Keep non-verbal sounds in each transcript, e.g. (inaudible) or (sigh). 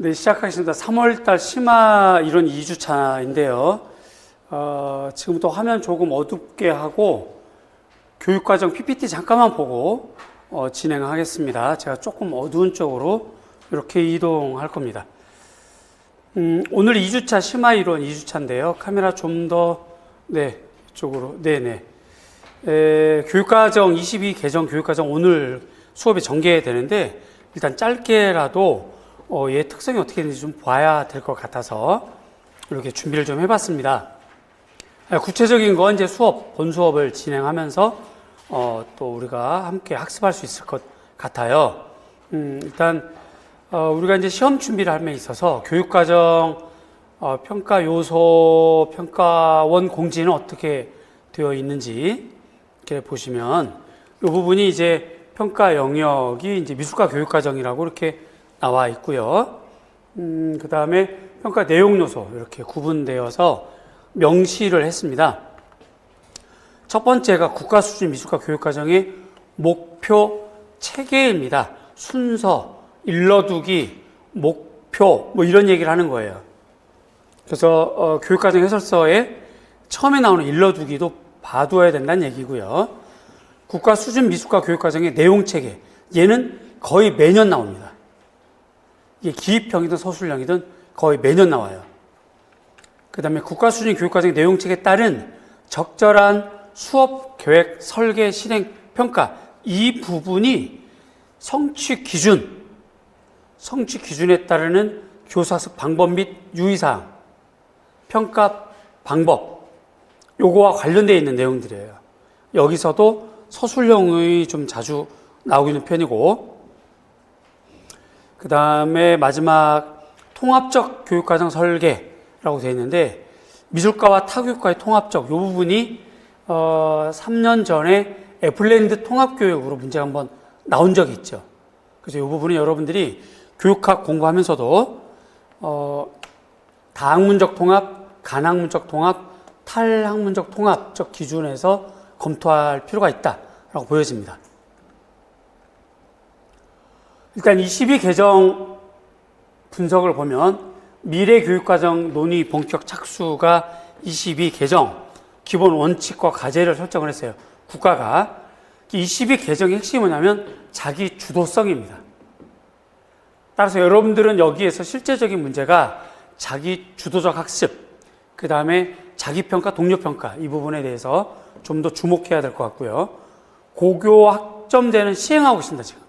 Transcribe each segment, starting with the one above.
네, 시작하겠습니다. 3월달 심화 이론 2주차인데요. 어, 지금부터 화면 조금 어둡게 하고 교육과정 PPT 잠깐만 보고 어, 진행하겠습니다. 제가 조금 어두운 쪽으로 이렇게 이동할 겁니다. 음, 오늘 2주차 심화 이론 2주차인데요. 카메라 좀 더, 네, 이쪽으로, 네네. 에, 교육과정 22 개정 교육과정 오늘 수업이 전개되는데 일단 짧게라도 어, 얘 특성이 어떻게 되는지 좀 봐야 될 것 같아서 이렇게 준비를 좀 해봤습니다. 아, 구체적인 건 이제 수업, 본 수업을 진행하면서 어, 또 우리가 함께 학습할 수 있을 것 같아요. 음, 일단 어, 우리가 이제 시험 준비를 함에 있어서 교육과정 어, 평가 요소, 평가원 공지는 어떻게 되어 있는지 이렇게 보시면 이 부분이 이제 평가 영역이 이제 미술과 교육과정이라고 이렇게 나와 있고요. 음, 그 다음에 평가 내용 요소 이렇게 구분되어서 명시를 했습니다. 첫 번째가 국가 수준 미술과 교육 과정의 목표 체계입니다. 순서, 일러두기, 목표 뭐 이런 얘기를 하는 거예요. 그래서 어, 교육 과정 해설서에 처음에 나오는 일러두기도 봐두어야 된다는 얘기고요. 국가 수준 미술과 교육 과정의 내용 체계 얘는 거의 매년 나옵니다. 이게 기입형이든 서술형이든 거의 매년 나와요. 그 다음에 국가 수준 교육과정 내용 체계에 따른 적절한 수업 계획 설계 실행 평가 이 부분이 성취 기준 성취 기준에 따르는 교사습 방법 및 유의사항 평가 방법 요거와 관련되어 있는 내용들이에요. 여기서도 서술형의 좀 자주 나오고 있는 편이고 그 다음에 마지막 통합적 교육과정 설계라고 되어 있는데 미술과와 타교육과의 통합적 이 부분이 어, 3년 전에 애플랜드 통합교육으로 문제가 한번 나온 적이 있죠. 그래서 이 부분은 여러분들이 교육학 공부하면서도 어, 다학문적 통합, 간학문적 통합, 탈학문적 통합적 기준에서 검토할 필요가 있다라고 보여집니다. 일단 22 개정 분석을 보면 미래 교육과정 논의 본격 착수가 22 개정 기본 원칙과 과제를 설정을 했어요. 국가가 22 개정의 핵심이 뭐냐면 자기 주도성입니다. 따라서 여러분들은 여기에서 실제적인 문제가 자기 주도적 학습, 그 다음에 자기평가, 동료평가 이 부분에 대해서 좀 더 주목해야 될 것 같고요. 고교 학점제는 시행하고 있습니다, 지금.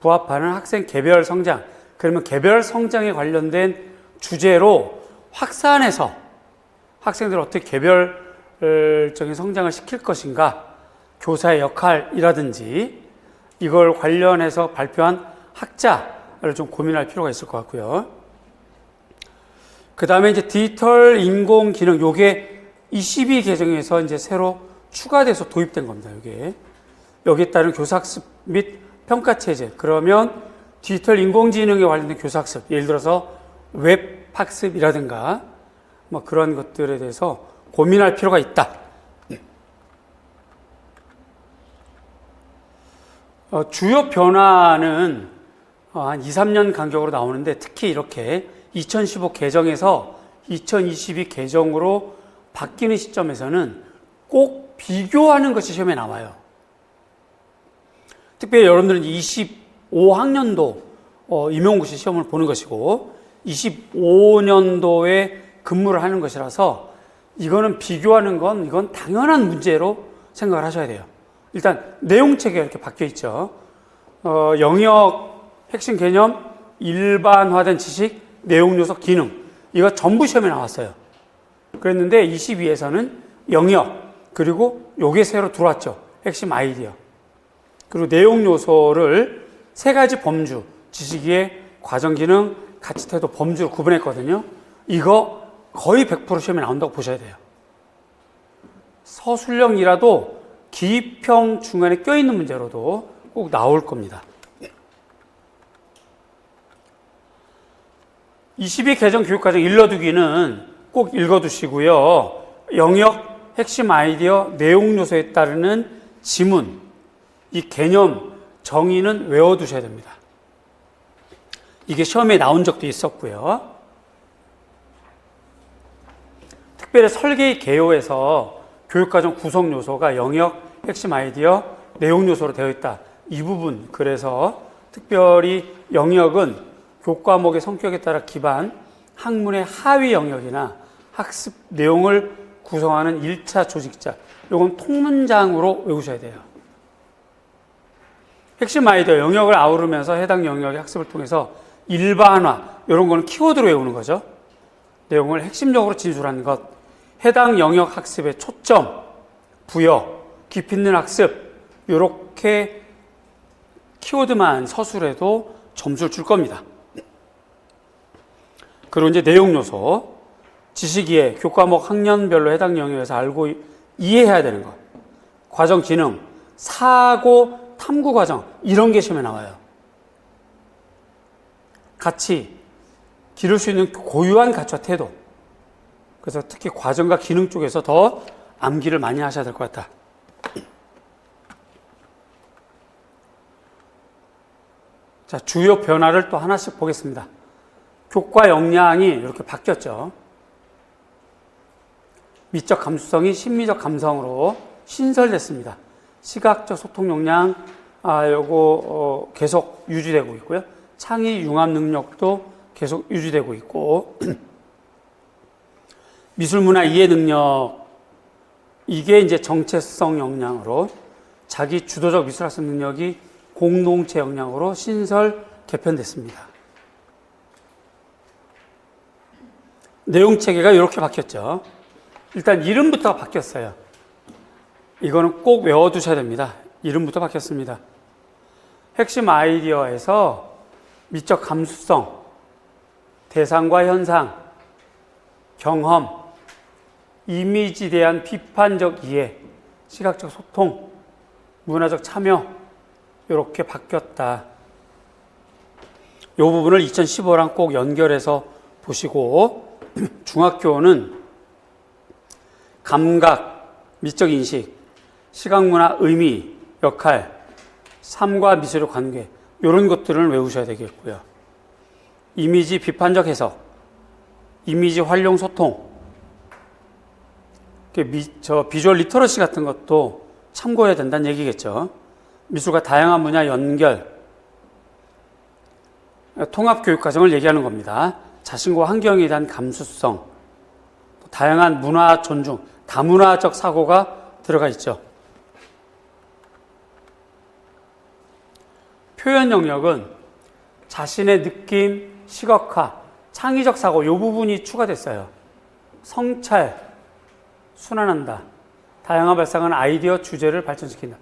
부합하는 학생 개별 성장, 그러면 개별 성장에 관련된 주제로 확산해서 학생들을 어떻게 개별적인 성장을 시킬 것인가, 교사의 역할이라든지 이걸 관련해서 발표한 학자를 좀 고민할 필요가 있을 것 같고요. 그 다음에 이제 디지털 인공지능, 요게 22 개정에서 이제 새로 추가돼서 도입된 겁니다. 이게 여기에 따른 교사학습 및 평가 체제. 그러면 디지털 인공지능에 관련된 교사학습, 예를 들어서 웹 학습이라든가 뭐 그런 것들에 대해서 고민할 필요가 있다. 어, 주요 변화는 어, 한 2, 3년 간격으로 나오는데 특히 이렇게 2015 개정에서 2022 개정으로 바뀌는 시점에서는 꼭 비교하는 것이 시험에 나와요. 특별히 여러분들은 25학년도 어, 임용고시 시험을 보는 것이고 25년도에 근무를 하는 것이라서 이거는 비교하는 건 이건 당연한 문제로 생각을 하셔야 돼요. 일단 내용 체계가 이렇게 바뀌어 있죠. 어, 영역 핵심 개념, 일반화된 지식, 내용 요소, 기능 이거 전부 시험에 나왔어요. 그랬는데 22에서는 영역 그리고 요게 새로 들어왔죠. 핵심 아이디어. 그리고 내용 요소를 세 가지 범주, 지식의 과정 기능, 가치 태도 범주로 구분했거든요. 이거 거의 100% 시험에 나온다고 보셔야 돼요. 서술형이라도 기입형 중간에 껴있는 문제로도 꼭 나올 겁니다. 22 개정 교육과정 일러두기는 꼭 읽어두시고요. 영역, 핵심 아이디어, 내용 요소에 따르는 지문, 이 개념, 정의는 외워두셔야 됩니다. 이게 시험에 나온 적도 있었고요. 특별히 설계의 개요에서 교육과정 구성 요소가 영역, 핵심 아이디어, 내용 요소로 되어 있다. 이 부분 그래서 특별히 영역은 교과목의 성격에 따라 기반, 학문의 하위 영역이나 학습 내용을 구성하는 1차 조직자. 요건 통문장으로 외우셔야 돼요. 핵심 아이디어 영역을 아우르면서 해당 영역의 학습을 통해서 일반화 이런 거는 키워드로 외우는 거죠. 내용을 핵심적으로 진술하는 것, 해당 영역 학습의 초점, 부여, 깊이 있는 학습 이렇게 키워드만 서술해도 점수를 줄 겁니다. 그리고 이제 내용 요소, 지식이해, 교과목 학년별로 해당 영역에서 알고 이해해야 되는 것, 과정 기능, 사고 탐구 과정 이런 게 시험에 나와요. 같이 기를 수 있는 고유한 가치와 태도. 그래서 특히 과정과 기능 쪽에서 더 암기를 많이 하셔야 될 것 같다. 자, 주요 변화를 또 하나씩 보겠습니다. 교과 역량이 이렇게 바뀌었죠. 미적 감수성이 심미적 감성으로 신설됐습니다. 시각적 소통 역량, 아, 요거, 어, 계속 유지되고 있고요. 창의 융합 능력도 계속 유지되고 있고, (clears throat) 미술 문화 이해 능력, 이게 이제 정체성 역량으로 자기 주도적 미술 학습 능력이 공동체 역량으로 신설 개편됐습니다. 내용 체계가 이렇게 바뀌었죠. 일단 이름부터 바뀌었어요. 이거는 꼭 외워두셔야 됩니다. 이름부터 바뀌었습니다. 핵심 아이디어에서 미적 감수성, 대상과 현상, 경험, 이미지에 대한 비판적 이해, 시각적 소통, 문화적 참여, 이렇게 바뀌었다. 이 부분을 2015랑 꼭 연결해서 보시고, (clears throat) 중학교는 감각, 미적 인식, 시각문화 의미, 역할, 삶과 미술의 관계, 이런 것들을 외우셔야 되겠고요. 이미지 비판적 해석, 이미지 활용 소통, 미, 저 비주얼 리터러시 같은 것도 참고해야 된다는 얘기겠죠. 미술과 다양한 분야 연결, 통합 교육 과정을 얘기하는 겁니다. 자신과 환경에 대한 감수성, 다양한 문화 존중, 다문화적 사고가 들어가 있죠. 표현 영역은 자신의 느낌, 시각화, 창의적 사고 이 부분이 추가됐어요. 성찰, 순환한다. 다양한 발상은 아이디어 주제를 발전시킨다.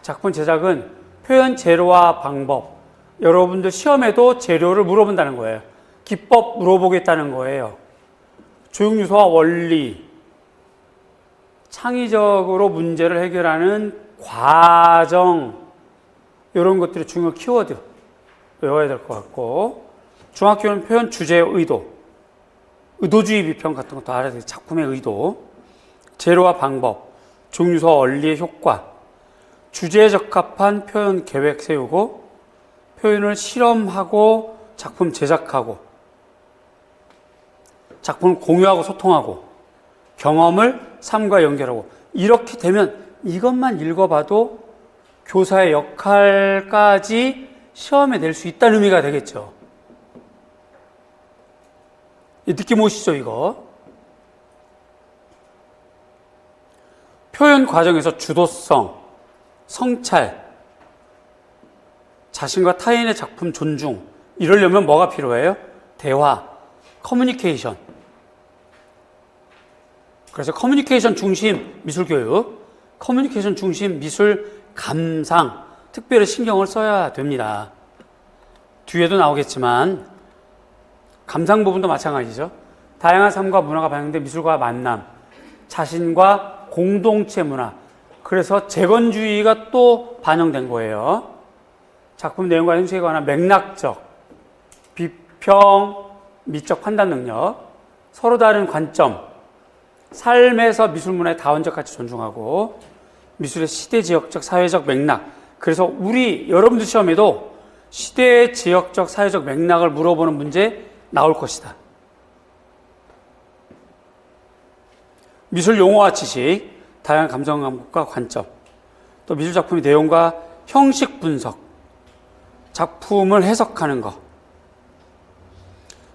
작품 제작은 표현 재료와 방법. 여러분들 시험에도 재료를 물어본다는 거예요. 기법 물어보겠다는 거예요. 조형유소와 원리. 창의적으로 문제를 해결하는 과정. 이런 것들이 중요 키워드. 외워야 될 것 같고. 중학교는 표현 주제의 의도. 의도주의 비평 같은 것도 알아야 돼요. 작품의 의도. 재료와 방법, 종류와 원리의 효과, 주제에 적합한 표현 계획 세우고, 표현을 실험하고, 작품 제작하고, 작품을 공유하고 소통하고, 경험을 삶과 연결하고, 이렇게 되면 이것만 읽어봐도 교사의 역할까지 시험에 낼 수 있다는 의미가 되겠죠. 느낌 오시죠, 이거? 표현 과정에서 주도성, 성찰, 자신과 타인의 작품 존중, 이러려면 뭐가 필요해요? 대화, 커뮤니케이션. 그래서 커뮤니케이션 중심 미술 교육, 커뮤니케이션 중심 미술 감상, 특별히 신경을 써야 됩니다. 뒤에도 나오겠지만, 감상 부분도 마찬가지죠. 다양한 삶과 문화가 반영된 미술과 만남, 자신과 공동체 문화. 그래서 재건주의가 또 반영된 거예요. 작품 내용과 형식에 관한 맥락적, 비평, 미적 판단 능력, 서로 다른 관점, 삶에서 미술 문화의 다원적 가치 존중하고 미술의 시대 지역적 사회적 맥락. 그래서 우리 여러분들 시험에도 시대의 지역적 사회적 맥락을 물어보는 문제 나올 것이다. 미술 용어와 지식, 다양한 감정 감각과 관점, 또 미술 작품의 내용과 형식 분석, 작품을 해석하는 것,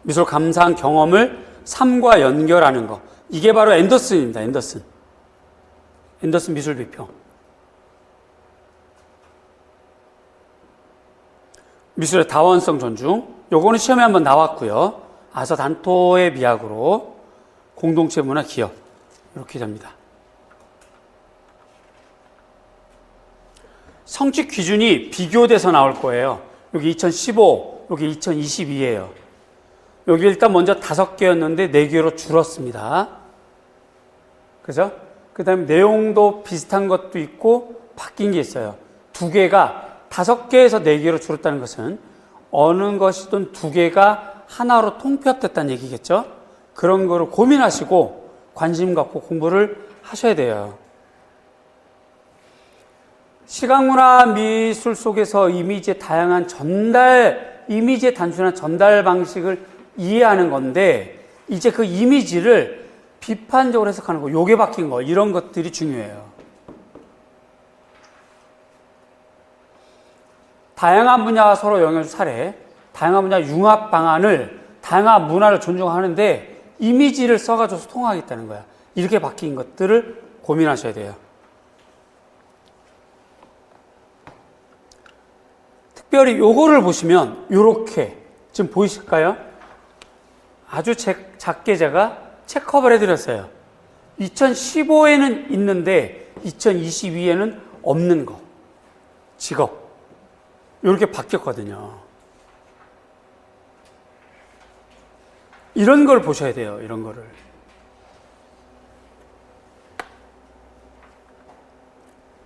미술 감상 경험을 삶과 연결하는 것. 이게 바로 앤더슨입니다. 앤더슨. 앤더슨 미술 비평. 미술의 다원성 존중. 요거는 시험에 한번 나왔고요. 아서 단토의 미학으로 공동체 문화 기업. 이렇게 됩니다. 성취 기준이 비교돼서 나올 거예요. 여기 2015, 여기 2022예요. 여기 일단 먼저 다섯 개였는데 네 개로 줄었습니다. 그죠? 그 다음에 내용도 비슷한 것도 있고 바뀐 게 있어요. 두 개가 다섯 개에서 네 개로 줄었다는 것은 어느 것이든 두 개가 하나로 통폐합됐다는 얘기겠죠? 그런 거를 고민하시고 관심 갖고 공부를 하셔야 돼요. 시각문화 미술 속에서 이미지의 다양한 전달, 이미지의 단순한 전달 방식을 이해하는 건데, 이제 그 이미지를 비판적으로 해석하는 거, 요게 바뀐 거, 이런 것들이 중요해요. 다양한 분야가 서로 영향을 준 사례, 다양한 분야 융합 방안을, 다양한 문화를 존중하는데, 이미지를 써가지고 소통하겠다는 거야. 이렇게 바뀐 것들을 고민하셔야 돼요. 특별히 요거를 보시면 요렇게 지금 보이실까요? 아주 작게 제가 체크업을 해드렸어요. 2015에는 있는데 2022에는 없는 거. 직업. 이렇게 바뀌었거든요. 이런 걸 보셔야 돼요. 이런 거를.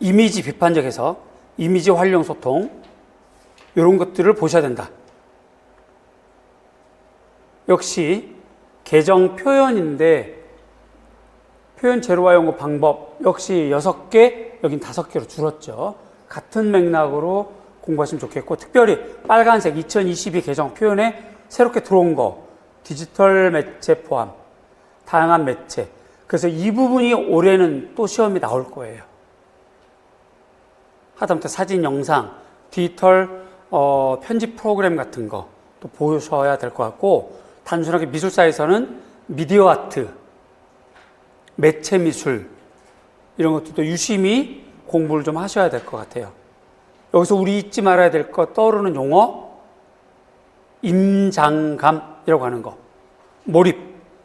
이미지 비판적 해석, 이미지 활용 소통, 이런 것들을 보셔야 된다. 역시 개정 표현인데 표현 재료화 연구 방법 역시 6개, 여긴 5개로 줄었죠. 같은 맥락으로 공부하시면 좋겠고 특별히 빨간색 2022 개정 표현에 새롭게 들어온 거 디지털 매체 포함 다양한 매체 그래서 이 부분이 올해는 또 시험이 나올 거예요. 하다못해 사진, 영상, 디지털 어, 편집 프로그램 같은 거 또 보셔야 될 것 같고 단순하게 미술사에서는 미디어 아트, 매체 미술 이런 것들도 유심히 공부를 좀 하셔야 될 것 같아요. 여기서 우리 잊지 말아야 될 것 떠오르는 용어 임장감이라고 하는 거 몰입,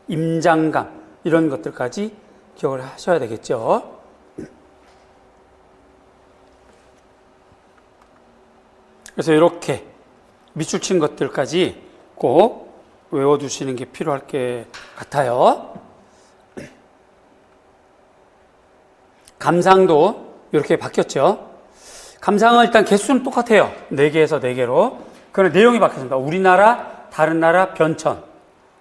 임장감 이런 것들까지 기억을 하셔야 되겠죠. 그래서 이렇게 밑줄 친 것들까지 꼭 외워두시는 게 필요할 게 같아요. 감상도 이렇게 바뀌었죠. 감상은 일단 개수는 똑같아요. 4개에서 4개로. 그러나 내용이 바뀌었습니다. 우리나라, 다른 나라, 변천.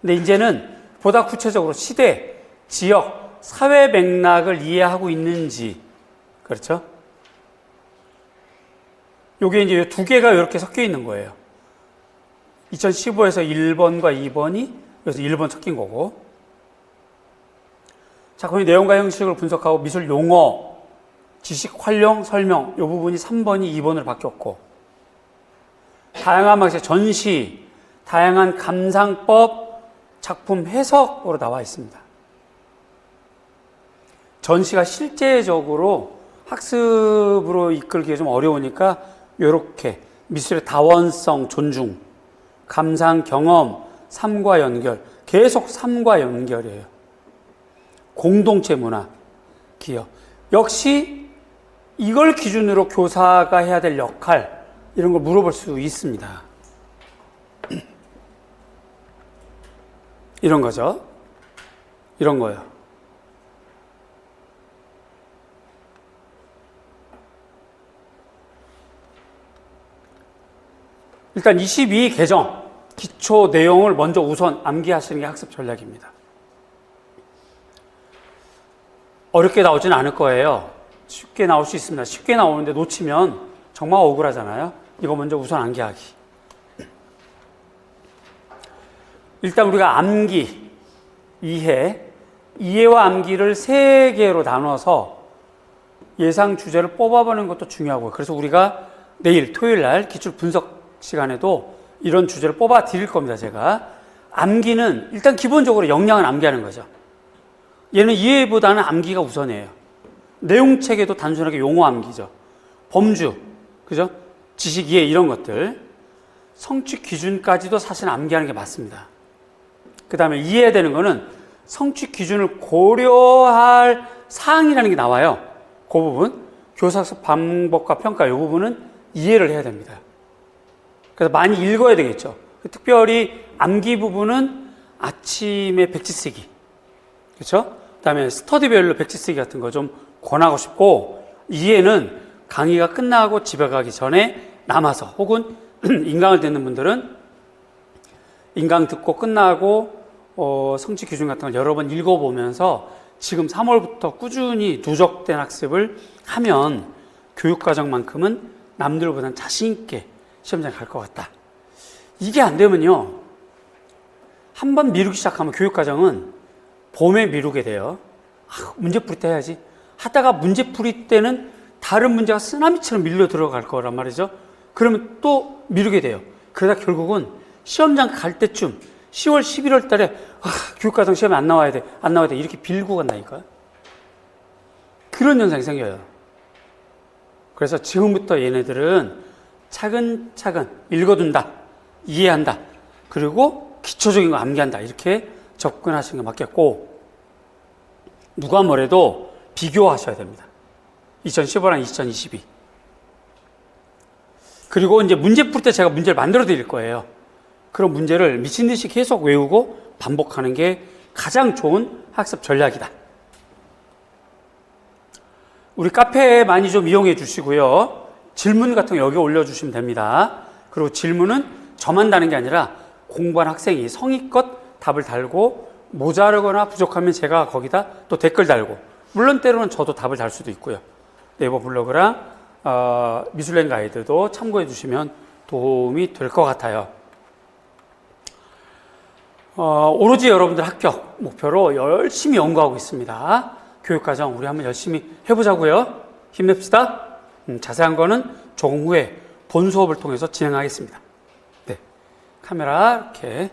근데 이제는 보다 구체적으로 시대, 지역, 사회 맥락을 이해하고 있는지. 그렇죠? 요게 이제 두 개가 이렇게 섞여 있는 거예요. 2015에서 1번과 2번이 그래서 1번 섞인 거고. 작품의 내용과 형식을 분석하고 미술 용어, 지식 활용, 설명, 이 부분이 3번이 2번으로 바뀌었고. 다양한 방식 전시, 다양한 감상법, 작품 해석으로 나와 있습니다. 전시가 실제적으로 학습으로 이끌기가 좀 어려우니까 이렇게 미술의 다원성 존중, 감상 경험, 삶과 연결, 계속 삶과 연결이에요. 공동체 문화, 기업. 역시 이걸 기준으로 교사가 해야 될 역할, 이런 걸 물어볼 수 있습니다. (clears throat) 이런 거죠. 이런 거요. 일단 22 개정 기초 내용을 먼저 우선 암기하시는 게 학습 전략입니다. 어렵게 나오진 않을 거예요. 쉽게 나올 수 있습니다. 쉽게 나오는데 놓치면 정말 억울하잖아요. 이거 먼저 우선 암기하기. 일단 우리가 암기, 이해, 이해와 암기를 세 개로 나눠서 예상 주제를 뽑아보는 것도 중요하고요. 그래서 우리가 내일 토요일 날 기출 분석 시간에도 이런 주제를 뽑아 드릴 겁니다. 제가 암기는 일단 기본적으로 역량을 암기하는 거죠. 얘는 이해보다는 암기가 우선이에요. 내용 체계도 단순하게 용어 암기죠. 범주, 그죠? 지식 이해 이런 것들. 성취 기준까지도 사실 암기하는 게 맞습니다. 그 다음에 이해해야 되는 거는 성취 기준을 고려할 사항이라는 게 나와요. 그 부분. 교사학습 방법과 평가 이 부분은 이해를 해야 됩니다. 그래서 많이 읽어야 되겠죠. 특별히 암기 부분은 아침에 백지 쓰기. 그렇죠? 그다음에 스터디별로 백지 쓰기 같은 거 좀 권하고 싶고 이해는 강의가 끝나고 집에 가기 전에 남아서 혹은 (clears throat) 인강을 듣는 분들은 인강 듣고 끝나고 어, 성취 기준 같은 걸 여러 번 읽어보면서 지금 3월부터 꾸준히 누적된 학습을 하면 교육과정만큼은 남들보다는 자신있게 시험장에 갈것 같다. 이게 안 되면요. 한 번 미루기 시작하면 교육과정은 봄에 미루게 돼요. 아, 문제 풀이 때 해야지. 하다가 문제 풀이 때는 다른 문제가 쓰나미처럼 밀려 들어갈 거란 말이죠. 그러면 또 미루게 돼요. 그러다 결국은 시험장 갈 때쯤 10월, 11월 달에 아, 교육과정 시험에 안 나와야 돼, 안 나와야 돼 이렇게 빌고 간다니까요. 그런 현상이 생겨요. 그래서 지금부터 얘네들은 차근차근 읽어둔다, 이해한다, 그리고 기초적인 거 암기한다 이렇게 접근하시는 게 맞겠고 누가 뭐래도 비교하셔야 됩니다. 2015랑 2022. 그리고 이제 문제 풀 때 제가 문제를 만들어 드릴 거예요. 그런 문제를 미친 듯이 계속 외우고 반복하는 게 가장 좋은 학습 전략이다. 우리 카페 많이 좀 이용해 주시고요. 질문 같은 거 여기 올려주시면 됩니다. 그리고 질문은 저만 다는 게 아니라 공부한 학생이 성의껏 답을 달고 모자르거나 부족하면 제가 거기다 또 댓글 달고 물론 때로는 저도 답을 달 수도 있고요. 네이버 블로그랑 어, 미술랭 가이드도 참고해 주시면 도움이 될 것 같아요. 어, 오로지 여러분들 합격 목표로 열심히 연구하고 있습니다. 교육과정 우리 한번 열심히 해보자고요. 힘냅시다. 음, 자세한 거는 조금 후에 본 수업을 통해서 진행하겠습니다. 네, 카메라 이렇게